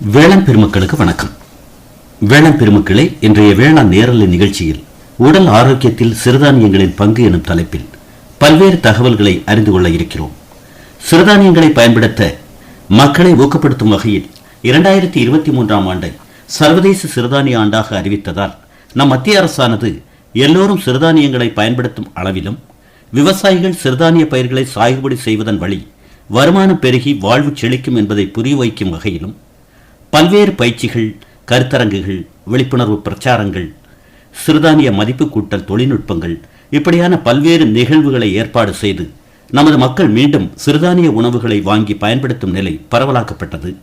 வேளாண் பெருமக்களுக்கு வணக்கம். வேளாண் பெருமக்களே இன்றைய வேளாண் நேரலை நிகழ்ச்சியில் உடல் ஆரோக்கியத்தில் சிறுதானியங்களின் பங்கு எனும் தலைப்பில் பல்வேறு தகவல்களை அறிந்து கொள்ள இருக்கிறோம். சிறுதானியங்களை பயன்படுத்த மக்களை ஊக்கப்படுத்தும் வகையில் இரண்டாயிரத்தி இருபத்தி மூன்றாம் ஆண்டை சர்வதேச சிறுதானிய ஆண்டாக அறிவித்ததால் நம் மத்திய அரசானது எல்லோரும் சிறுதானியங்களை பயன்படுத்தும் அளவிலும் விவசாயிகள் சிறுதானிய பயிர்களை சாகுபடி செய்வதன் வழி வருமானம் பெருகி வாழ்வு செழிக்கும் என்பதை புரிய வைக்கும் வகையிலும் பல்வேறு பயிற்சிகள் கருத்தரங்குகள் விழிப்புணர்வு பிரச்சாரங்கள் சிறுதானிய மதிப்பு கூட்டல் தொழில்நுட்பங்கள் இப்படியான பல்வேறு நிகழ்வுகளை ஏற்பாடு செய்து நமது மக்கள் மீண்டும் சிறுதானிய உணவுகளை வாங்கி பயன்படுத்தும் நிலை பரவலாக்கப்பட்டது.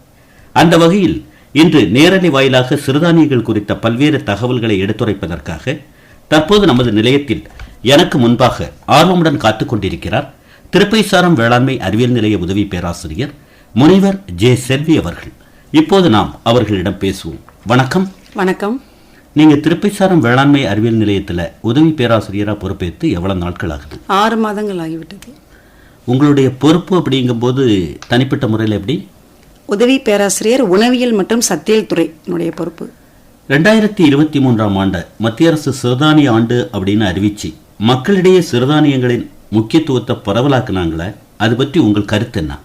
அந்த வகையில் இன்று நேரலை வாயிலாக சிறுதானியங்கள் குறித்த பல்வேறு தகவல்களை எடுத்துரைப்பதற்காக தற்போது நமது நிலையத்தில் எனக்கு முன்பாக ஆர்வமுடன் காத்துக் கொண்டிருக்கிறார் திருப்பைசாரம் வேளாண்மை அறிவியல் நிலைய உதவி பேராசிரியர் முனைவர் ஜே செல்வி அவர்கள். இப்போது நாம் அவர்களிடம் பேசுவோம். வணக்கம். வணக்கம். நீங்க திருப்பைசாரம் வேளாண்மை அறிவியல் நிலையத்துல உதவி பேராசிரியரா பொறுப்பேற்று எவ்வளவு நாட்கள் ஆகுது? ஆறு மாதங்கள் ஆகிவிட்டது. உங்களுடைய பொறுப்பு அப்படிங்கும்போது தனிப்பட்ட முறையில் எப்படி? உதவி பேராசிரியர் உணவியல் மற்றும் சத்தியல் துறை என்னுடைய பொறுப்பு. ரெண்டாயிரத்தி இருபத்தி மூன்றாம் ஆண்டு மத்திய அரசு சிறுதானிய ஆண்டு அப்படின்னு அறிவிச்சு மக்களிடையே சிறுதானியங்களின் முக்கியத்துவத்தை பரவலாக்குனாங்களே அது பற்றி உங்கள் கருத்து என்ன?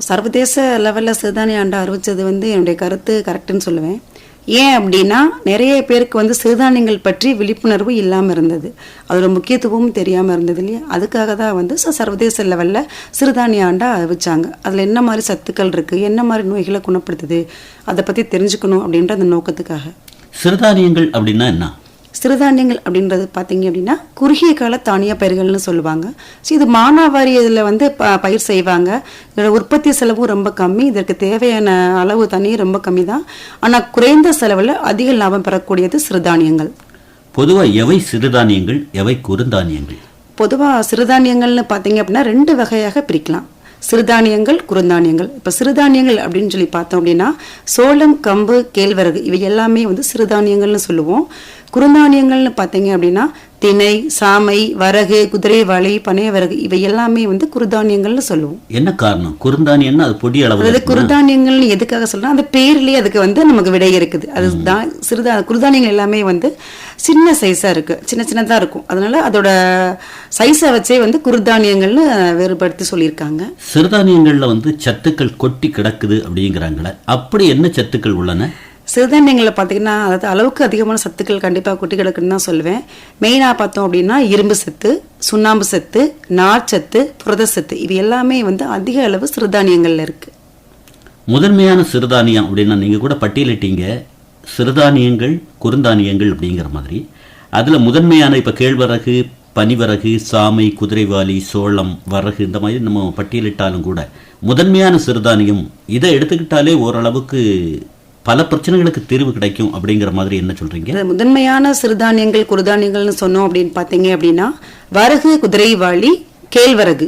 சர்வதேச லெவலில் சிறுதானிய ஆண்டு அறிவித்தது வந்து என்னுடைய கருத்து கரெக்டுன்னு சொல்லுவேன். ஏன் அப்படின்னா நிறைய பேருக்கு வந்து சிறுதானியங்கள் பற்றி விழிப்புணர்வு இல்லாமல் இருந்தது. அதோட முக்கியத்துவமும் தெரியாமல் இருந்தது இல்லையா? அதுக்காக தான் வந்து சர்வதேச லெவலில் சிறுதானிய ஆண்டா அறிவிச்சாங்க. அதில் என்ன மாதிரி சத்துக்கள் இருக்குது என்ன மாதிரி நோய்களை குணப்படுத்துது? அதை பற்றி தெரிஞ்சுக்கணும் அப்படின்ற அந்த நோக்கத்துக்காக. சிறுதானியங்கள் அப்படின்னா என்ன? சிறுதானியங்கள் அப்படின்றது பார்த்தீங்க அப்படின்னா குறுகிய கால தானிய பயிர்கள்னு சொல்லுவாங்க. ஸோ இது மானாவாரி இதில் வந்து ப பயிர் செய்வாங்க. இதோட உற்பத்தி செலவும் ரொம்ப கம்மி. இதற்கு தேவையான அளவு தண்ணீர் ரொம்ப கம்மி தான் ஆனால் குறைந்த செலவில் அதிக லாபம் பெறக்கூடியது சிறுதானியங்கள். பொதுவா எவை சிறுதானியங்கள் எவை குறுந்தானியங்கள்? பொதுவாக சிறுதானியங்கள்னு பார்த்தீங்க அப்படின்னா ரெண்டு வகையாக பிரிக்கலாம். சிறுதானியங்கள் குறுந்தானியங்கள். இப்போ சிறுதானியங்கள் அப்படின்னு சொல்லி பார்த்தோம் அப்படின்னா சோளம் கம்பு கேழ்வரகு இவை எல்லாமே வந்து சிறுதானியங்கள்னு சொல்லுவோம். குறுந்தானியங்கள்னு பார்த்தீங்க அப்படின்னா திணை சாமை வரகு குதிரைவாளி பனையவரகு இவை எல்லாமே வந்து குறுதானியங்கள்னு சொல்லுவோம். என்ன காரணம்? குறுந்தானியம்னா அது பொடி அளவு அதாவது குறுதானியங்கள்னு எதுக்காக சொல்றோம்? அந்த பேர்லயே அதுக்கு வந்து நமக்கு விடை இருக்குது. அது தான் சிறுதா குறுதானியங்கள் எல்லாமே வந்து சின்ன சைஸா இருக்கு. சின்ன சின்னதா இருக்கும். அதனால அதோட சைஸை வச்சே வந்து குறுதானியங்கள்னு வேறுபடுத்தி சொல்லியிருக்காங்க. சிறுதானியங்கள்ல வந்து சத்துக்கள் கொட்டி கிடக்குது அப்படிங்கிறாங்களே. அப்படி என்ன சத்துக்கள் உள்ளன? சிறுதானியங்களில் பார்த்தீங்கன்னா அதாவது அளவுக்கு அதிகமான சத்துக்கள் கண்டிப்பாக குட்டி கிடக்குன்னு தான் சொல்லுவேன். மெயினாக பார்த்தோம் அப்படின்னா இரும்பு சத்து சுண்ணாம்பு சத்து நார்ச்சத்து புரத சத்து. இது எல்லாமே வந்து அதிக அளவு சிறுதானியங்களில் இருக்குது முதன்மையான சிறுதானியம் அப்படின்னா நீங்கள் கூட பட்டியலிட்டீங்க. சிறுதானியங்கள் குறுந்தானியங்கள் அப்படிங்கிற மாதிரி. அதில் முதன்மையான இப்போ கேழ்வரகு பனிவரகு சாமை குதிரைவாலி சோளம் வரகு இந்த மாதிரி நம்ம பட்டியலிட்டாலும் கூட முதன்மையான சிறுதானியம் இதை எடுத்துக்கிட்டாலே ஓரளவுக்கு பல பிரச்சனைகளுக்கு தீர்வு கிடைக்கும் அப்படிங்கிற மாதிரி என்ன சொல்றீங்க? முதன்மையான சிறுதானியங்கள் குறுதானியங்கள்னு சொன்னோம் அப்படின்னு பார்த்தீங்க அப்படின்னா வரகு குதிரைவாளி கேழ்வரகு.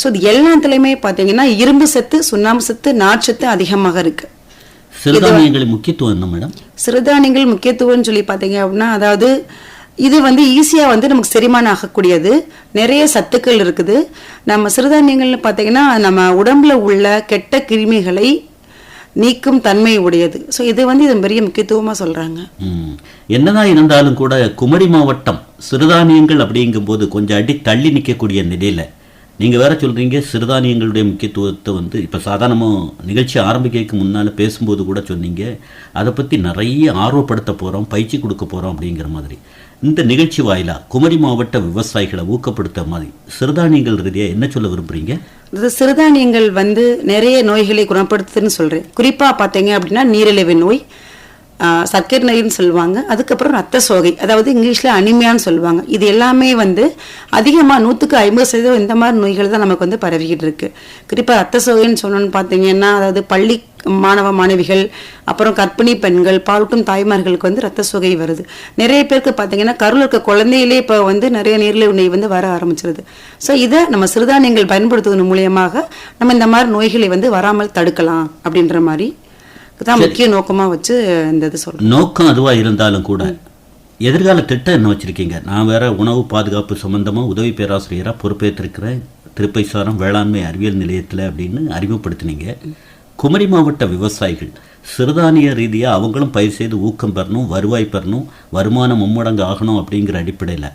ஸோ இது எல்லாத்துலேயுமே பார்த்தீங்கன்னா இரும்பு சத்து சுண்ணாம்பு சத்து நார்ச்சத்து அதிகமாக இருக்கு. சிறுதானியங்களின் முக்கியத்துவம் என்ன மேடம்? சிறுதானியங்கள் முக்கியத்துவம்னு சொல்லி பார்த்தீங்க அப்படின்னா அதாவது இது வந்து ஈஸியாக வந்து நமக்கு செரிமானம் ஆகக்கூடியது. நிறைய சத்துக்கள் இருக்குது. நம்ம சிறுதானியங்கள்னு பார்த்தீங்கன்னா நம்ம உடம்புல உள்ள கெட்ட கிருமிகளை நீக்கும் தன்மை உடையது. ஸோ இது வந்து இது பெரிய முக்கியத்துவமாக சொல்கிறாங்க என்னதான் இருந்தாலும் கூட குமரி மாவட்டம் சிறுதானியங்கள் அப்படிங்கும்போது கொஞ்சம் அடி தள்ளி நிற்கக்கூடிய நிலையில் நீங்கள் வேற சொல்கிறீங்க சிறுதானியங்களுடைய முக்கியத்துவத்தை வந்து இப்போ சாதாரணமாக நிகழ்ச்சி ஆரம்பிக்கிறதுக்கு முன்னால் பேசும்போது கூட சொன்னீங்க. அதை பற்றி நிறைய ஆர்வப்படுத்த போகிறோம் பயிற்சி கொடுக்க போகிறோம் அப்படிங்கிற மாதிரி. இந்த நிகழ்ச்சி வாயிலா குமரி மாவட்ட விவசாயிகளை ஊக்கப்படுத்த மாதிரி சிறுதானியங்கள் ரீதியாக என்ன சொல்ல விரும்புறீங்க? அதாவது சிறுதானியங்கள் வந்து நிறைய நோய்களை குணப்படுத்துதுன்னு சொல்கிறேன் குறிப்பாக பார்த்தீங்க அப்படின்னா நீரிழிவு நோய் சர்க்கரை நோயின்னு சொல்லுவாங்க. அதுக்கப்புறம் ரத்த சோகை. அதாவது இங்கிலீஷில் அனிமியான்னு சொல்லுவாங்க. இது எல்லாமே வந்து அதிகமாக நூற்றுக்கு ஐம்பது சதவீதம் இந்த மாதிரி நோய்கள் தான் நமக்கு வந்து பரவிக்கிட்டு இருக்குது குறிப்பாக ரத்த சோகைன்னு சொன்னோன்னு பார்த்தீங்கன்னா அதாவது பள்ளி மாணவ மாணவிகள் அப்புறம் கர்ப்பிணி பெண்கள் பாலூட்டும் தாய்மார்களுக்கு வந்து ரத்த சோகை வருது. நிறைய பேருக்கு பார்த்தீங்கன்னா கருள் இருக்க குழந்தையிலே இப்போ வந்து நிறைய நீரிழிவு நோய் வந்து வர ஆரம்பிச்சிருது. ஸோ இதை நம்ம சிறுதானியங்கள் பயன்படுத்துவதன் மூலியமாக நம்ம இந்த மாதிரி நோய்களை வந்து வராமல் தடுக்கலாம் அப்படின்ற மாதிரி தான் முக்கிய நோக்கமாக வச்சு இந்த இது சொல்கிறோம் நோக்கம் அதுவா இருந்தாலும் கூட எதிர்கால திட்டம் என்ன வச்சிருக்கீங்க? நான் வேற உணவு பாதுகாப்பு சம்பந்தமா உதவி பேராசிரியரா பொறுப்பேற்றிருக்கிறேன் திருப்பைசாரம் வேளாண்மை அறிவியல் நிலையத்துல அப்படின்னு அறிமுகப்படுத்தினீங்க. குமரி மாவட்ட விவசாயிகள் சிறுதானிய ரீதியாக அவங்களும் பயிர் செய்து ஊக்கம் பெறணும் வருவாய் பெறணும் வருமானம் மும்மடங்கு ஆகணும் அப்படிங்கிற அடிப்படையில்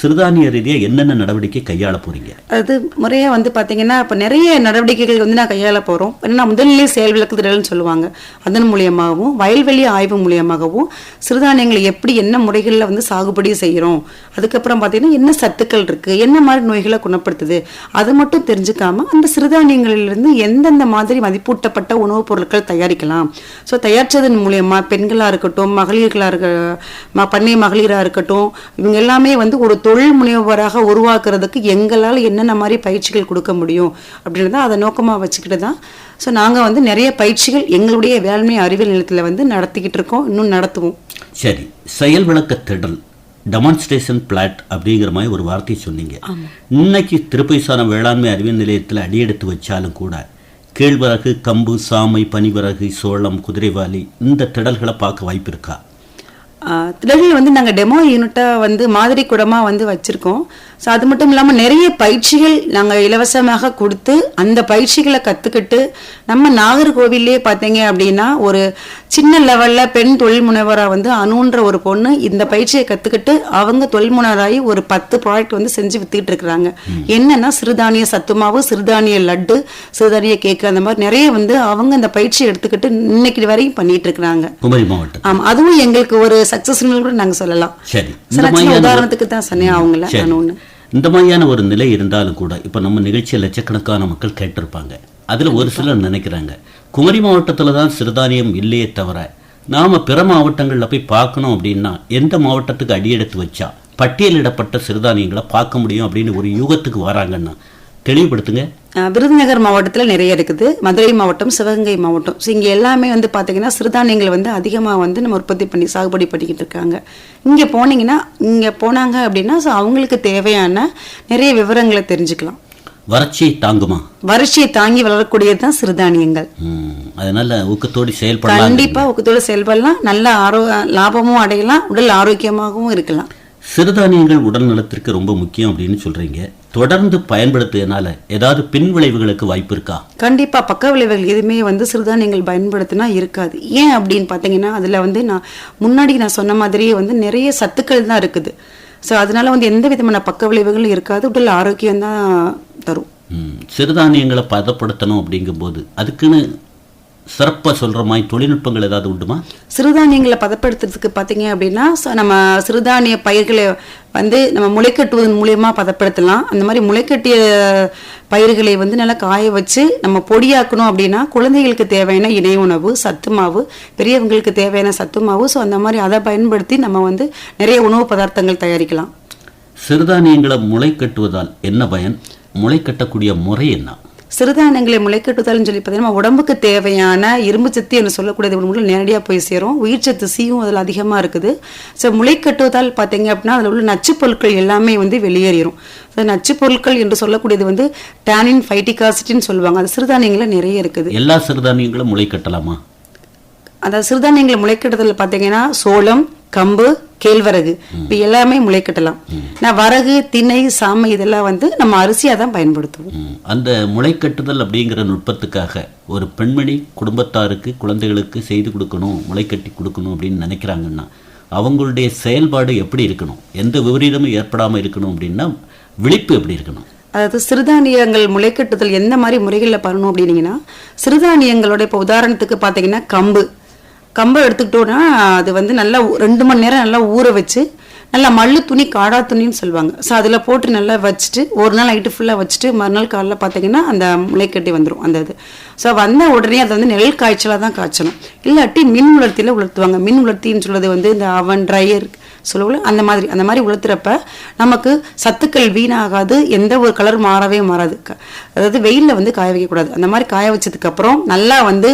சிறுதானிய ரீதியாக என்னென்ன நடவடிக்கை கையாள போறீங்க? அது முறையாக வந்து பார்த்தீங்கன்னா இப்போ நிறைய நடவடிக்கைகள் வந்து நான் கையாள போகிறோம் ஏன்னா முதல்நிலை செயல் விளக்குதல்னு சொல்லுவாங்க. அதன் மூலியமாகவும் வயல்வெளி ஆய்வு மூலியமாகவும் சிறுதானியங்களை எப்படி என்ன முறைகளில் வந்து சாகுபடி செய்கிறோம் அதுக்கப்புறம் பார்த்தீங்கன்னா என்ன சத்துக்கள் இருக்குது என்ன மாதிரி நோய்களை குணப்படுத்துது? அது மட்டும் தெரிஞ்சுக்காம அந்த சிறுதானியங்களிலிருந்து எந்தெந்த மாதிரி மதிப்பூட்டப்பட்ட உணவுப் பொருட்கள் தயாரிக்கலாம்? ஸோ தயாரித்ததன் மூலியமாக பெண்களாக இருக்கட்டும் மகளிர்களாக இருக்க பண்ணை மகளிராக இருக்கட்டும் இவங்க எல்லாமே வந்து ஒரு தொழில் முனைவராக உருவாக்குறதுக்கு எங்களால் என்னென்ன மாதிரி பயிற்சிகள் கொடுக்க முடியும் அப்படின்றத அதை நோக்கமாக வச்சுக்கிட்டு தான் ஸோ நாங்கள் வந்து நிறைய பயிற்சிகள் எங்களுடைய வேளாண்மை அறிவியல் நிலையத்தில் வந்து நடத்திக்கிட்டு இருக்கோம் இன்னும் நடத்துவோம். சரி செயல் விளக்க திடல் டெமான்ஸ்ட்ரேஷன் பிளாட் அப்படிங்கிற மாதிரி ஒரு வார்த்தை சொன்னீங்க. இன்னைக்கு திருப்பைசான வேளாண்மை அறிவியல் நிலையத்தில் அடியெடுத்து வச்சாலும் கூட கேழ்வரகு கம்பு சாமை பனிவரகு சோளம் குதிரைவாலி இந்த திடல்களை பார்க்க வாய்ப்பு இருக்கா? ஆஹ் வந்து நாங்கள் டெமோ யூனிட்டாக வந்து மாதிரி கூடமாக வந்து வச்சுருக்கோம். ஸோ அது மட்டும் இல்லாமல் நிறைய பயிற்சிகள் நாங்கள் இலவசமாக கொடுத்து அந்த பயிற்சிகளை கற்றுக்கிட்டு நம்ம நாகர்கோவிலே பார்த்தீங்க அப்படின்னா ஒரு சின்ன லெவலில் பெண் தொழில் முனைவராக வந்து அணுன்ற ஒரு பொண்ணு இந்த பயிற்சியை கற்றுக்கிட்டு அவங்க தொழில் முனைவராகி ஒரு பத்து ப்ராடக்ட் வந்து செஞ்சு வித்துக்கிட்டு இருக்கிறாங்க என்னன்னா சிறுதானிய சத்துமாவு சிறுதானிய லட்டு சிறுதானிய கேக்கு அந்த மாதிரி நிறைய வந்து அவங்க அந்த பயிற்சியை எடுத்துக்கிட்டு இன்னைக்கு வரையும் பண்ணிட்டு இருக்கிறாங்க குமரி மாவட்டம். ஆமா அதுவும் எங்களுக்கு ஒரு சக்சஸ் கூட நாங்க சொல்லலாம். சரி. சில உதாரணத்துக்கு தான் சொன்னேன் அவங்கள. நான் ஒண்ணு இந்த மாதிரியான ஒரு நிலை இருந்தாலும் கூட இப்போ நம்ம நிகழ்ச்சியை லட்சக்கணக்கான மக்கள் கேட்டிருப்பாங்க. அதில் ஒரு சிலர் நினைக்கிறாங்க குமரி மாவட்டத்தில் தான் சிறுதானியம் இல்லையே தவிர நாம் பிற மாவட்டங்களில் போய் பார்க்கணும் அப்படின்னா எந்த மாவட்டத்துக்கு அடியெடுத்து வச்சா பட்டியலிடப்பட்ட சிறுதானியங்களை பார்க்க முடியும் அப்படின்னு ஒரு யூகத்துக்கு வராங்கன்னா தெளிவுபடுத்துங்க. விருதுநகர் மாவட்டத்துல நிறைய இருக்குது. மதுரை மாவட்டம் சிவகங்கை மாவட்டம். ஸோ இங்க எல்லாமே வந்து பாத்தீங்கன்னா சிறுதானியங்கள் வந்து அதிகமா வந்து நம்ம உற்பத்தி பண்ணி சாகுபடி பண்ணிக்கிட்டு இருக்காங்க. இங்க போனீங்கன்னா இங்க போனாங்க அப்படின்னா ஸோ அவங்களுக்கு தேவையான நிறைய விவரங்களை தெரிஞ்சுக்கலாம். வறட்சியை தாங்குமா? வறட்சியை தாங்கி வளரக்கூடியது தான் சிறுதானியங்கள். அதனால ஊக்கத்தோடு செயல்படலாம் கண்டிப்பா ஊக்கத்தோட செயல்படலாம். நல்ல ஆரோ லாபமும் அடையலாம் உடல் ஆரோக்கியமாகவும் இருக்கலாம். சிறுதானியங்கள் உடல் நலத்திற்கு ரொம்ப முக்கியம் அப்படின்னு சொல்றீங்க. தொடர்ந்து பயன்படுத்துறதுனால ஏதாவது பின் விளைவுகளுக்கு வாய்ப்பு இருக்கா? கண்டிப்பா. பக்க விளைவுகள் எதுவுமே வந்து சிறுதானியங்கள் பயன்படுத்தினா இருக்காது. ஏன் அப்படின்னு பார்த்தீங்கன்னா அதுல வந்து நான் முன்னாடி நான் சொன்ன மாதிரியே வந்து நிறைய சத்துக்கள் தான் இருக்குது. ஸோ அதனால வந்து எந்த விதமான பக்க விளைவுகளும் இருக்காது. உடல் ஆரோக்கியம் தான் தரும். சிறுதானியங்களை பதப்படுத்தணும் அப்படிங்கும்போது அதுக்குன்னு சிறப்பாக சொல்ற மாதிரி தொழில்நுட்பங்கள் ஏதாவது உண்டுமா? சிறுதானியங்களை பதப்படுத்துறதுக்கு பார்த்தீங்க அப்படின்னா நம்ம சிறுதானிய பயிர்களை வந்து நம்ம முளைக்கட்டுவதன் மூலியமா பதப்படுத்தலாம். அந்த மாதிரி முளைக்கட்டிய பயிர்களை வந்து நல்லா காய வச்சு நம்ம பொடியாக்கணும் அப்படின்னா குழந்தைகளுக்கு தேவையான இணை உணவு சத்து மாவு பெரியவங்களுக்கு தேவையான சத்து மாவு. ஸோ அந்த மாதிரி அதை பயன்படுத்தி நம்ம வந்து நிறைய உணவு பதார்த்தங்கள் தயாரிக்கலாம். சிறுதானியங்களை முளை கட்டுவதால் என்ன பயன்? முளை கட்டக்கூடிய முறை என்ன? சிறுதானியங்களை முளைக்கட்டுதல்னு சொல்லி பார்த்தீங்கன்னா நம்ம உடம்புக்கு தேவையான இரும்பு சத்து என்று சொல்லக்கூடியது உடம்புல நேரடியாக போய் சேரும். உயிர் சத்து சீயும் அதில் அதிகமாக இருக்குது. ஸோ முளைக்கட்டுவதால் பார்த்தீங்க அப்படின்னா அதில் உள்ள நச்சுப் பொருட்கள் எல்லாமே வந்து வெளியேறிடும் ஸோ நச்சுப் பொருட்கள் என்று சொல்லக்கூடியது வந்து டானின் ஃபைட்டிக் ஆசிட்னு சொல்லுவாங்க. அது சிறுதானியங்களில் நிறைய இருக்குது. எல்லா சிறுதானியங்களும் முளை கட்டலாமா அதாவது சிறுதானியங்களை முளைக்கட்டுதல் பார்த்தீங்கன்னா சோளம் கம்பு கேழ்வரகு இப்போ எல்லாமே முளைக்கட்டலாம் நான் வரகு திணை சாமை இதெல்லாம் வந்து நம்ம அரிசியாக தான் பயன்படுத்துவோம். அந்த முளை கட்டுதல் அப்படிங்கிற நுட்பத்துக்காக ஒரு பெண்மணி குடும்பத்தாருக்கு குழந்தைகளுக்கு செய்து கொடுக்கணும் முளை கட்டி கொடுக்கணும் அப்படின்னு நினைக்கிறாங்கன்னா அவங்களுடைய செயல்பாடு எப்படி இருக்கணும்? எந்த விபரீதமும் ஏற்படாமல் இருக்கணும் அப்படின்னா விழிப்பு எப்படி இருக்கணும்? அதாவது சிறுதானியங்கள் முளைக்கட்டுதல் எந்த மாதிரி முறைகளில் பண்ணணும் அப்படின்னீங்கன்னா சிறுதானியங்களோட இப்போ உதாரணத்துக்கு பார்த்தீங்கன்னா கம்பு. கம்பை எடுத்துக்கிட்டோன்னா அது வந்து நல்லா ரெண்டு மணி நேரம் நல்லா ஊற வச்சு நல்லா மல்லு துணி காடா துணின்னு சொல்லுவாங்க. ஸோ அதில் போட்டு நல்லா வச்சுட்டு ஒரு நாள் நைட்டு ஃபுல்லாக வச்சுட்டு மறுநாள் காலையில் பார்த்தீங்கன்னா அந்த முளைக்கட்டி வந்துடும் அந்த இது. ஸோ வந்த உடனே அதை வந்து நெல் காய்ச்சலாக தான் காய்ச்சணும். இல்லாட்டி மின் உலர்த்தியில் உலர்த்துவாங்க. மின் உலர்த்தின்னு சொல்றது வந்து இந்த அவன் ட்ரையர் சொல்லுவோம் அந்த மாதிரி அந்த மாதிரி உலர்த்துறப்ப நமக்கு சத்துக்கள் வீணாகாது எந்த ஒரு கலர் மாறவே மாறாது. அதாவது வெயிலில் வந்து காய வைக்கக்கூடாது. அந்த மாதிரி காய வச்சதுக்கப்புறம் நல்லா வந்து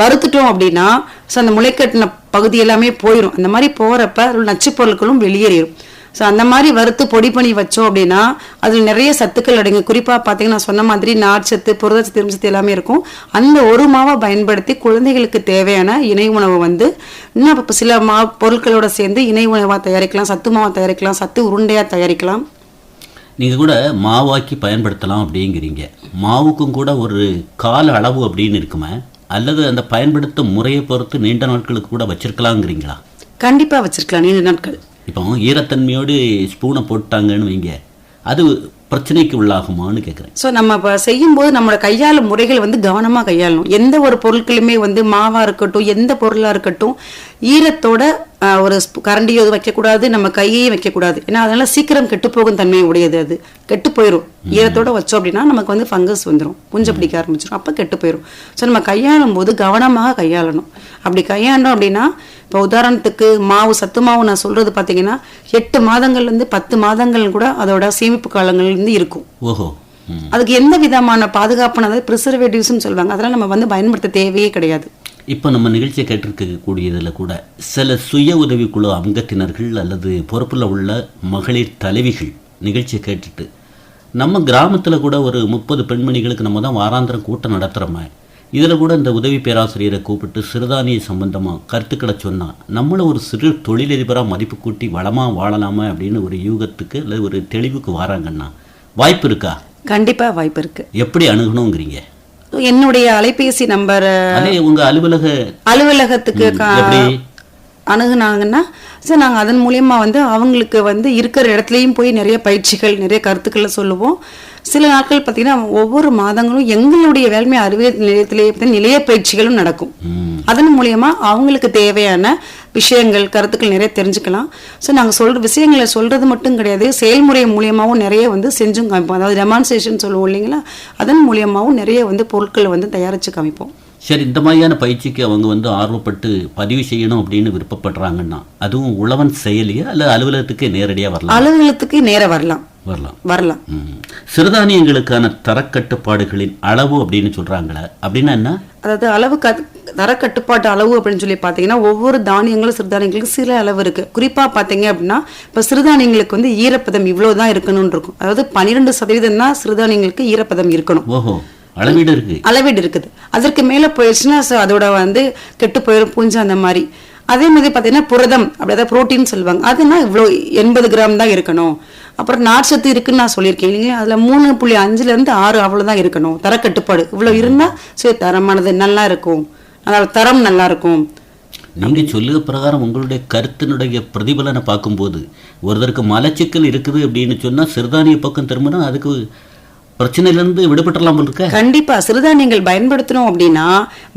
வறுத்துட்டோம் அப்படின்னா ஸோ அந்த முளைக்கட்டின பகுதி எல்லாமே போயிடும் அந்த மாதிரி போகிறப்ப அதில் நச்சு பொருட்களும் வெளியேறிடும் ஸோ அந்த மாதிரி வறுத்து பொடி பண்ணி வச்சோம் அப்படின்னா அதில் நிறைய சத்துக்கள் அடங்கும். குறிப்பாக பார்த்தீங்கன்னா நான் சொன்ன மாதிரி நார்ச்சத்து புரதச்சத்து இரும்புச்சத்து எல்லாமே இருக்கும். அந்த ஒரு மாவை பயன்படுத்தி குழந்தைகளுக்கு தேவையான இணை உணவு வந்து இன்னும் இப்போ சில மா பொருட்களோட சேர்ந்து இணை உணவாக தயாரிக்கலாம் சத்து மாவை தயாரிக்கலாம் சத்து உருண்டையாக தயாரிக்கலாம். நீங்கள் கூட மாவாக்கி பயன்படுத்தலாம் அப்படிங்கிறீங்க. மாவுக்கும் கூட ஒரு கால அளவு அப்படின்னு இருக்குமே. அல்லது அந்த பயன்படுத்தும் முறையை பொறுத்து நீண்ட நாட்களுக்கு கூட வச்சிருக்கலாங்கிறீங்களா கண்டிப்பா வச்சிருக்கலாம் நீண்ட நாட்கள். இப்போ ஈரத்தன்மையோடு ஸ்பூனை போட்டாங்கன்னு வைங்க அது பிரச்சனைக்கு உள்ளாகுமான்னு கேட்குறேன் ஸோ நம்ம இப்போ செய்யும்போது நம்மளோட கையாளும் முறைகள் வந்து கவனமாக கையாளணும். எந்த ஒரு பொருட்களுமே வந்து மாவாக இருக்கட்டும் எந்த பொருளாக இருக்கட்டும் ஈரத்தோட ஒரு கரண்டியோ வைக்கக்கூடாது நம்ம கையையும் வைக்கக்கூடாது. ஏன்னா அதனால சீக்கிரம் கெட்டுப்போகும் தன்மை உடையது அது. கெட்டு போயிடும் ஈரத்தோட வச்சோம் அப்படின்னா நமக்கு வந்து ஃபங்கஸ் வந்துடும் புஞ்சை பிடிக்க ஆரம்பிச்சிடும் அப்போ கெட்டு போயிடும் ஸோ நம்ம கையாளும் போது கவனமாக கையாளணும். அப்படி கையாண்டோம் அப்படின்னா இப்போ உதாரணத்துக்கு மாவு சத்து மாவு நான் சொல்றது பார்த்தீங்கன்னா எட்டு மாதங்கள்லேருந்து பத்து மாதங்கள் கூட அதோட சேமிப்பு காலங்கள் வந்து இருக்கும். ஓஹோ. அதுக்கு எந்த விதமான பாதுகாப்பான அதாவது ப்ரிசர்வேட்டிவ்ஸ்னு சொல்லுவாங்க. அதெல்லாம் நம்ம வந்து பயன்படுத்த தேவையே கிடையாது. இப்போ நம்ம நிகழ்ச்சியை கேட்டிருக்கக்கூடியதில் கூட சில சுய உதவிக்குழு அங்கத்தினர்கள் அல்லது பொறுப்பில் உள்ள மகளிர் தலைவிகள் நிகழ்ச்சியை கேட்டுட்டு நம்ம கிராமத்தில் கூட ஒரு முப்பது பெண்மணிகளுக்கு நம்ம தான் வாராந்திரம் கூட்டம் நடத்துகிறோமே இதில் கூட இந்த உதவி பேராசிரியரை கூப்பிட்டு சிறுதானிய சம்பந்தமாக கருத்துக்களை சொன்னால் நம்மளை ஒரு சிறு தொழிலதிபராக மதிப்பு கூட்டி வளமாக வாழலாமா அப்படின்னு ஒரு யூகத்துக்கு அல்லது ஒரு தெளிவுக்கு வராங்கன்னா வாய்ப்பு இருக்கா? கண்டிப்பா வாய்ப்பு இருக்கு. எப்படி அணுகணுங்கிறீங்க? என்னுடைய அலைபேசி நம்பர் அதே உங்கள் அலுவலக அலுவலகத்துக்கு அணுகுனாங்கன்னா சார் நாங்கள் அதன் மூலியமா வந்து அவங்களுக்கு வந்து இருக்கிற இடத்துலையும் போய் நிறைய பயிற்சிகள் நிறைய கருத்துக்களை சொல்லுவோம். சில நாட்கள் பார்த்தீங்கன்னா ஒவ்வொரு மாதங்களும் எங்களுடைய வேள்மை அறிவியல் நிலையத்திலேயே நிலைய பயிற்சிகளும் நடக்கும். அதன் மூலியமா அவங்களுக்கு தேவையான விஷயங்கள் கருத்துக்கள் நிறைய தெரிஞ்சுக்கலாம். ஸோ நாங்கள் சொல்ற விஷயங்களை சொல்றது மட்டும் கிடையாது. செயல்முறை மூலியமாகவும் நிறைய வந்து செஞ்சும் காமிப்போம். அதாவது டெமான்ஸ்ட்ரேஷன் சொல்லுவோம் இல்லைங்களா? அதன் மூலியமாகவும் நிறைய வந்து பொருட்களை வந்து தயாரித்து காமிப்போம். சரி இந்த மாதிரியான பயிற்சிக்கு அவங்க வந்து ஆர்வப்பட்டு பதிவு செய்யணும் அப்படின்னு விருப்பப்படுறாங்கன்னா அதுவும் உழவன் செயலியா அல்ல அலுவலகத்துக்கு நேரடியாக வரலாம்? அலுவலகத்துக்கு நேர வரலாம். வரலாம். வரலாம். ம். சிறுதானியங்களுக்கான தரக்கட்டுப்பாடுகளின் அளவு அப்படின்னு சொல்றாங்களே அப்படின்னா என்ன? அதாவது அளவு தரக்கட்டுப்பாட்டு அளவு அப்படின்னு சொல்லி பார்த்தீங்கன்னா ஒவ்வொரு தானியங்களும் சிறுதானியங்களுக்கு சில அளவு இருக்கு. குறிப்பா பார்த்தீங்க அப்படின்னா இப்போ சிறுதானியங்களுக்கு வந்து ஈரப்பதம் இவ்வளோ தான் இருக்கணும்னு இருக்கும். அதாவது பன்னிரெண்டு சதவீதம் தான் சிறுதானியங்களுக்கு ஈரப்பதம் இருக்கணும். ஓஹோ. அளவீடு இருக்கு. அளவீடு இருக்குது. அதற்கு மேலே போயிடுச்சுன்னா அதோட வந்து கெட்டு போயிடும் பூஞ்சு அந்த மாதிரி. அதே மாதிரி பார்த்தீங்கன்னா புரதம் அப்படி அதாவது புரோட்டீன் சொல்லுவாங்க. அதுனா இவ்வளோ எண்பது கிராம் தான் இருக்கணும். அப்புறம் நார்ச்சத்து இருக்குன்னு நான் சொல்லியிருக்கேன் இல்லைங்களா? அதில் மூணு புள்ளி அஞ்சுலேருந்து ஆறு அவ்வளோதான் இருக்கணும். தரக்கட்டுப்பாடு இவ்வளோ இருந்தால் சரி தரமானது நல்லா இருக்கும். அதாவது தரம் நல்லா இருக்கும். நீங்க சொல்லுக பிரகாரம் உங்களுடைய கருத்தினுடைய பிரதிபலனை பார்க்கும்போது ஒருத்தருக்கு மலச்சிக்கல் இருக்குது அப்படின்னு சொன்னா சிறுதானிய பக்கம் திரும்பினா அதுக்கு பிரச்சனையிலேருந்து விடுபட்டுறலாம் போல இருக்க. கண்டிப்பா. சிறுதானியங்கள் பயன்படுத்தணும் அப்படின்னா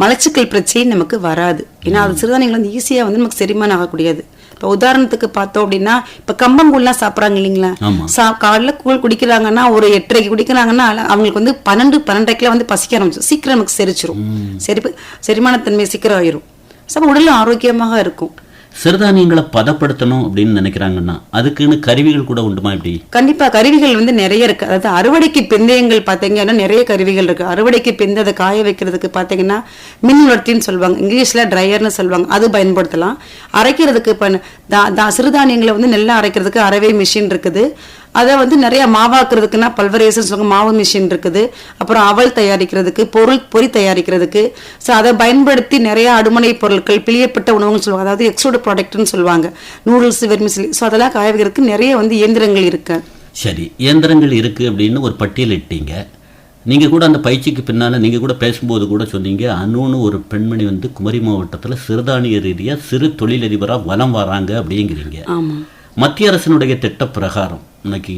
மலச்சிக்கல் பிரச்சனை நமக்கு வராது. ஏன்னா அது சிறுதானியங்கள் வந்து ஈஸியா வந்து நமக்கு செரிமானம் ஆகக்கூடியது. இப்போ உதாரணத்துக்கு பார்த்தோம் அப்படின்னா இப்போ கம்பங்கூழ்லாம் சாப்பிட்றாங்க இல்லைங்களா. சா காலைல கூழ் குடிக்கிறாங்கன்னா ஒரு எட்டரைக்கு குடிக்கிறாங்கன்னா அவங்களுக்கு வந்து பன்னெண்டு பன்னெண்டரைக்குலாம் வந்து பசிக்க ஆரம்பிச்சு சீக்கிரம் நமக்கு செரிச்சிரும். செரி செரிமானத்தன்மை சீக்கிரம் ஆயிரும். ஸோ உடல் ஆரோக்கியமாக இருக்கும். சிறுதானியங்களை பதப்படுத்தணும் அப்படின்னு நினைக்கிறாங்கன்னா அதுக்குன்னு கருவிகள் கூட உண்டுமா இப்படி கண்டிப்பா கருவிகள் வந்து நிறைய இருக்கு. அதாவது அறுவடைக்கு பிந்தையங்கள் பார்த்தீங்கன்னா நிறைய கருவிகள் இருக்கு. அறுவடைக்கு பிந்தை அதை காய வைக்கிறதுக்கு பார்த்தீங்கன்னா மின் உணர்த்தின்னு சொல்லுவாங்க. இங்கிலீஷ்ல ட்ரையர்னு சொல்லுவாங்க. அது பயன்படுத்தலாம். அரைக்கிறதுக்கு இப்போ சிறுதானியங்களை வந்து நெல்லை அரைக்கிறதுக்கு அறவே மிஷின் இருக்குது. அதை வந்து நிறைய மாவாக்குறதுக்குன்னா பல்வரேசன் சொல்லுவாங்க. மாவு மிஷின் இருக்குது. அப்புறம் அவல் தயாரிக்கிறதுக்கு பொருள் பொரி தயாரிக்கிறதுக்கு. ஸோ அதை பயன்படுத்தி நிறைய அடுமனை பொருட்கள் பிழியப்பட்ட உணவுன்னு சொல்லுவாங்க. அதாவது எக்ஸோட ப்ராடக்ட்னு சொல்லுவாங்க. நூடுல்ஸ் வெர்மிசிலி ஸோ அதெல்லாம் காய வைக்கிறதுக்கு நிறைய வந்து இயந்திரங்கள் இருக்கு. சரி. இயந்திரங்கள் இருக்கு அப்படின்னு ஒரு பட்டியலிட்டீங்க நீங்க கூட அந்த பயிற்சிக்கு பின்னால நீங்க கூட பேசும்போது கூட சொன்னீங்க. அனுன்னு ஒரு பெண்மணி வந்து குமரி மாவட்டத்துல சிறுதானிய ரீதியா சிறு தொழிலதிபரா வலம் வராங்க அப்படிங்கிறீங்க. ஆமா. மத்திய அரசினுடைய திட்ட பிரகாரம் இன்னைக்கு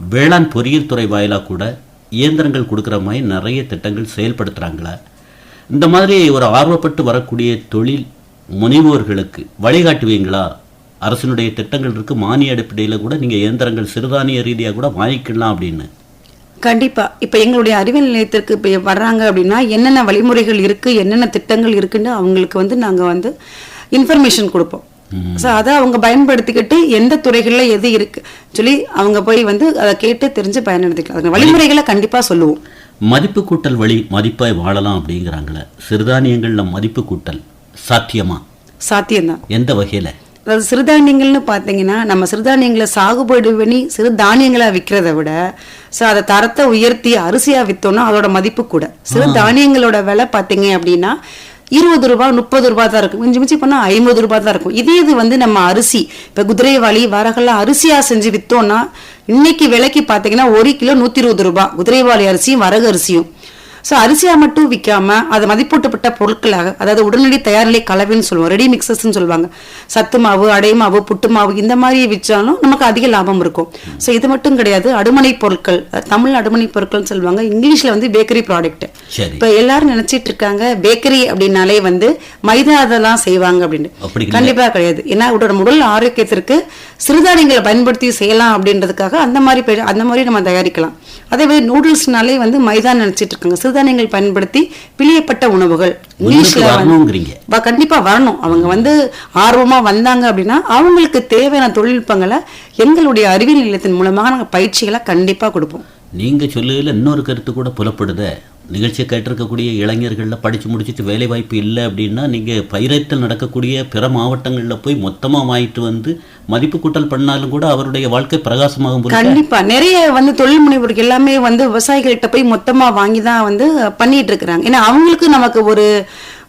வேளாண் பொறியியல் துறை வாயிலாக கூட இயந்திரங்கள் கொடுக்குற மாதிரி நிறைய திட்டங்கள் செயல்படுத்துகிறாங்களா இந்த மாதிரி ஒரு ஆர்வப்பட்டு வரக்கூடிய தொழில் முனைவோர்களுக்கு வழிகாட்டுவீங்களா? அரசினுடைய திட்டங்கள் இருக்குது மானிய அடிப்படையில் கூட நீங்கள் இயந்திரங்கள் சிறுதானிய ரீதியாக கூட வாங்கிக்கலாம் அப்படின்னு. கண்டிப்பாக இப்போ எங்களுடைய அறிவியல் நிலையத்திற்கு இப்போ வர்றாங்க அப்படின்னா என்னென்ன வழிமுறைகள் இருக்குது என்னென்ன திட்டங்கள் இருக்குன்னு அவங்களுக்கு வந்து நாங்கள் வந்து இன்ஃபர்மேஷன் கொடுப்போம். ஸோ அதை அவங்க பயன்படுத்திக்கிட்டு எந்த துறைகள்ல எது இருக்கு? சொல்லி அவங்க போய் வந்து அதை கேட்டு தெரிஞ்சு பயன்படுத்திக்கலாம் அதுக்கு வழிமுறைகளை கண்டிப்பா சொல்லுவோம். மதிப்பு கூட்டல் வழி மதிப்பாய் வாழலாம் அப்படிங்கிறாங்களே. சிறுதானியங்களில் மதிப்பு கூட்டல் சாத்தியமா? சாத்தியம்தான். எந்த வகையில்? அதாவது சிறுதானியங்கள்னு பார்த்தீங்கன்னா நம்ம சிறுதானியங்களை சாகுபடி பண்ணி சிறுதானியங்களா விற்கிறத விட ஸோ அதை தரத்தை உயர்த்தி அரிசியா வித்தோம்னா அதோட மதிப்பு கூட. சிறுதானியங்களோட விலை பார்த்தீங்க அப்படின்னா இருபது ரூபா முப்பது ரூபா தான் இருக்கும். மிஞ்சி மிஞ்சி போனால் ஐம்பது ரூபா தான் இருக்கும். இதே இது வந்து நம்ம அரிசி. இப்போ குதிரைவாளி வரகெல்லாம் அரிசியாக செஞ்சு விற்றோன்னா இன்னைக்கு விலைக்கு பார்த்தீங்கன்னா ஒரு கிலோ நூற்றி இருபது ரூபா. குதிரைவாளி அரிசியும் வரகு அரிசியும். ஸோ அரிசியா மட்டும் விற்காம அதை மதிப்பூட்டப்பட்ட பொருட்களாக அதாவது உடனடி தயார்நிலை கலவைன்னு சொல்லுவோம் ரெடி மிக்சஸ்ன்னு சொல்லுவாங்க. சத்து மாவு அடை மாவு புட்டு மாவு இந்த மாதிரி விற்றாலும் நமக்கு அதிக லாபம் இருக்கும். ஸோ இது மட்டும் கிடையாது அடுமனை பொருட்கள் தமிழ் அடுமனை பொருட்கள்னு சொல்லுவாங்க இங்கிலீஷ்ல வந்து பேக்கரி ப்ராடக்ட் இப்ப எல்லாரும் நினைச்சிட்டு இருக்காங்க பேக்கரி அப்படின்னாலே வந்து மைதா அதெல்லாம் செய்வாங்க அப்படின்னு. அப்படி இல்லை. கண்டிப்பா கிடையாது. ஏன்னா உடல் உடல் ஆரோக்கியத்திற்கு சிறுதானியங்களை பயன்படுத்தி செய்யலாம் அப்படின்றதுக்காக அந்த மாதிரி அந்த மாதிரி நம்ம தயாரிக்கலாம். அதே மாதிரி நூடுல்ஸ்னாலே வந்து மைதா நினைச்சிட்டு இருக்காங்க. சிறுதானியங்கள் பயன்படுத்தி பிழியப்பட்ட உணவுகள். இங்கிலீஷ்ல கண்டிப்பா வரணும். அவங்க வந்து ஆர்வமா வந்தாங்க அப்படின்னா அவங்களுக்கு தேவையான தொழில்நுட்பங்களை எங்களுடைய அறிவியல் நிலையத்தின் மூலமாக நாங்க பயிற்சிகளை கண்டிப்பா கொடுப்போம். நீங்க சொல்லுதில் இன்னொரு கருத்து கூட புலப்படுத. நிகழ்ச்சியை கேட்டிருக்கக்கூடிய இளைஞர்கள்ல படிச்சு முடிச்சுட்டு வேலை வாய்ப்பு இல்லை அப்படின்னா நீங்க பயிரத்தில் நடக்கக்கூடிய பிற மாவட்டங்கள்ல போய் மொத்தமா வாங்கிட்டு வந்து மதிப்பு கூட்டல் பண்ணாலும் கூட அவருடைய வாழ்க்கை பிரகாசமாகும் கண்டிப்பாக கண்டிப்பா. நிறைய வந்து தொழில் முனைவோருக்கு எல்லாமே வந்து விவசாயிகள்கிட்ட போய் மொத்தமா வாங்கி தான் வந்து பண்ணிட்டு இருக்கிறாங்க. ஏன்னா அவங்களுக்கு நமக்கு ஒரு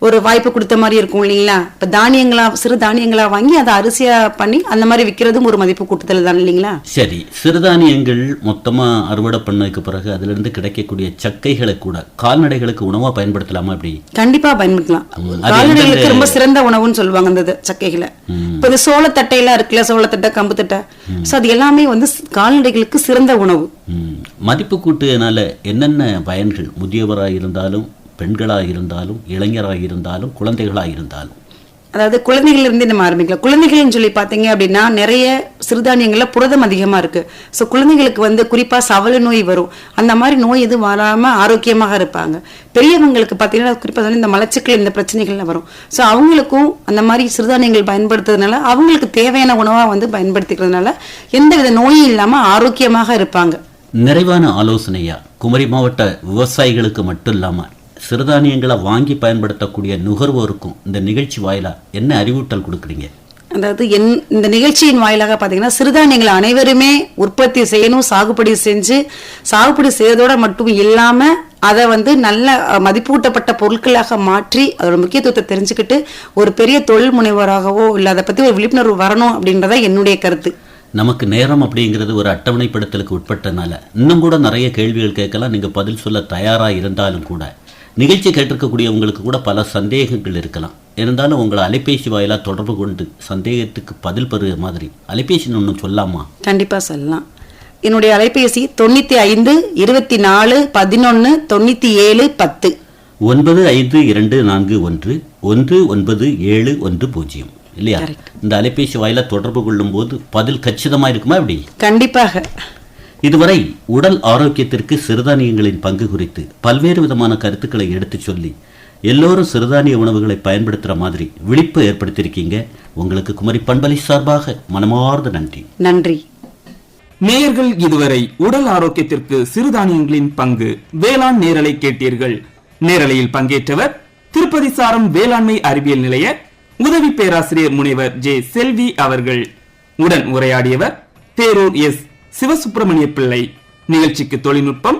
ஒரு வாய்ப்பு கொடுத்த மாதிரி இருக்கும் இல்லைங்களா? இப்ப தானியங்களா சிறு தானியங்களா வாங்கி அதை அரிசியா பண்ணி அந்த மாதிரி விற்கிறதும் ஒரு மதிப்பு கூட்டுதல் தான் இல்லைங்களா? சரி சிறுதானியங்கள் மொத்தமா அறுவடை பண்ணதுக்கு பிறகு அதுல இருந்து கிடைக்கக்கூடிய சக்கைகளை கூட கால்நடைகளுக்கு உணவா பயன்படுத்தலாமா அப்படி கண்டிப்பா பயன்படுத்தலாம். கால்நடைகளுக்கு ரொம்ப சிறந்த உணவுன்னு சொல்லுவாங்க அந்த சக்கைகளை. இப்ப இந்த சோளத்தட்டையெல்லாம் இருக்குல்ல சோளத்தட்டை கம்பு தட்டை சோ அது எல்லாமே வந்து ஸ்- கால்நடைகளுக்கு சிறந்த உணவு. மதிப்பு கூட்டுனால என்னென்ன பயன்கள் முதியவராக இருந்தாலும் பெண்களாக இருந்தாலும் இளைஞராக இருந்தாலும் குழந்தைகளாக இருந்தாலும் அதாவது குழந்தைகள் இருந்து நம்ம ஆரம்பிக்கலாம். குழந்தைகள்னு சொல்லி பார்த்தீங்க அப்படின்னா நிறைய சிறுதானியங்கள்ல புரதம் அதிகமா இருக்கு. ஸோ குழந்தைகளுக்கு வந்து குறிப்பா சவல நோய் வரும். அந்த மாதிரி நோய் எதுவும் வராம ஆரோக்கியமாக இருப்பாங்க. பெரியவங்களுக்கு பார்த்தீங்கன்னா குறிப்பா வந்து இந்த மலச்சிக்கல் இந்த பிரச்சனைகள்லாம் வரும். ஸோ அவங்களுக்கும் அந்த மாதிரி சிறுதானியங்கள் பயன்படுத்துறதுனால அவங்களுக்கு தேவையான உணவா வந்து பயன்படுத்திக்கிறதுனால எந்தவித நோயும் இல்லாம ஆரோக்கியமாக இருப்பாங்க. நிறைவான ஆலோசனையா? குமரி மாவட்ட விவசாயிகளுக்கு மட்டும் இல்லாம சிறுதானியங்களை வாங்கி பயன்படுத்தக்கூடிய நுகர்வோருக்கும் இந்த நிகழ்ச்சி வாயிலா என்ன அறிவூட்டல் கொடுக்குறீங்க? அதாவது என் இந்த நிகழ்ச்சியின் வாயிலாக பார்த்தீங்கன்னா சிறுதானியங்களை அனைவருமே உற்பத்தி செய்யணும் சாகுபடி செஞ்சு சாகுபடி செய்யறதோட மட்டும் இல்லாம அதை வந்து நல்ல மதிப்பூட்டப்பட்ட பொருட்களாக மாற்றி அதோட முக்கியத்துவத்தை தெரிஞ்சுக்கிட்டு ஒரு பெரிய தொழில் முனைவராகவோ இல்லை அதை பத்தி ஒரு விழிப்புணர்வு வரணும் அப்படின்றத என்னுடைய கருத்து. நமக்கு நேரம் அப்படிங்கிறது ஒரு அட்டவணைப்படுத்தலுக்கு உட்பட்டனால இன்னும் கூட நிறைய கேள்விகள் கேட்கலாம். நீங்க பதில் சொல்ல தயாரா இருந்தாலும் கூட நிகழ்ச்சி கேட்டிருக்கக்கூடிய உங்களுக்கு கூட பல சந்தேகங்கள் இருக்கலாம். இருந்தாலும் உங்களை அலைபேசி வாயிலா தொடர்பு கொண்டு சந்தேகத்துக்கு பதில் பெறுகிற மாதிரி. அலைபேசி ஒன்று சொல்லாமா? கண்டிப்பா சொல்லலாம். என்னுடைய அலைபேசி தொண்ணூத்தி ஐந்து இருபத்தி நாலு பதினொன்னு தொண்ணூத்தி ஏழு பத்து. ஒன்பது ஐந்து இரண்டு நான்கு ஒன்று ஒன்று ஒன்பது ஏழு ஒன்று பூஜ்ஜியம். இல்லையா? இந்த அலைபேசி வாயிலா தொடர்பு கொள்ளும் போது பதில் கச்சிதமா இருக்குமா எப்படி? கண்டிப்பாக. இதுவரை உடல் ஆரோக்கியத்திற்கு சிறுதானியங்களின் பங்கு குறித்து பல்வேறு விதமான கருத்துக்களை எடுத்துச் சொல்லி எல்லோரும் சிறுதானிய உணவுகளை பயன்படுத்துற மாதிரி விழிப்பு ஏற்படுத்தியிருக்கீங்க. உங்களுக்கு குமரி பண்பலை சார்பாக மனமார்ந்த நன்றி. நன்றி. நேயர்கள் இதுவரை உடல் ஆரோக்கியத்திற்கு சிறுதானியங்களின் பங்கு வேளாண் நேரலை கேட்டீர்கள். நேரலையில் பங்கேற்றவர் திருப்பதி சாரம் வேளாண்மை அறிவியல் நிலைய உதவி பேராசிரியர் முனைவர் ஜே செல்வி அவர்கள். உடன் உரையாடியவர் தேரூர் எஸ் சிவசுப்பிரமணிய பிள்ளை நிகழ்ச்சிக்கு தொழில்நுட்பம்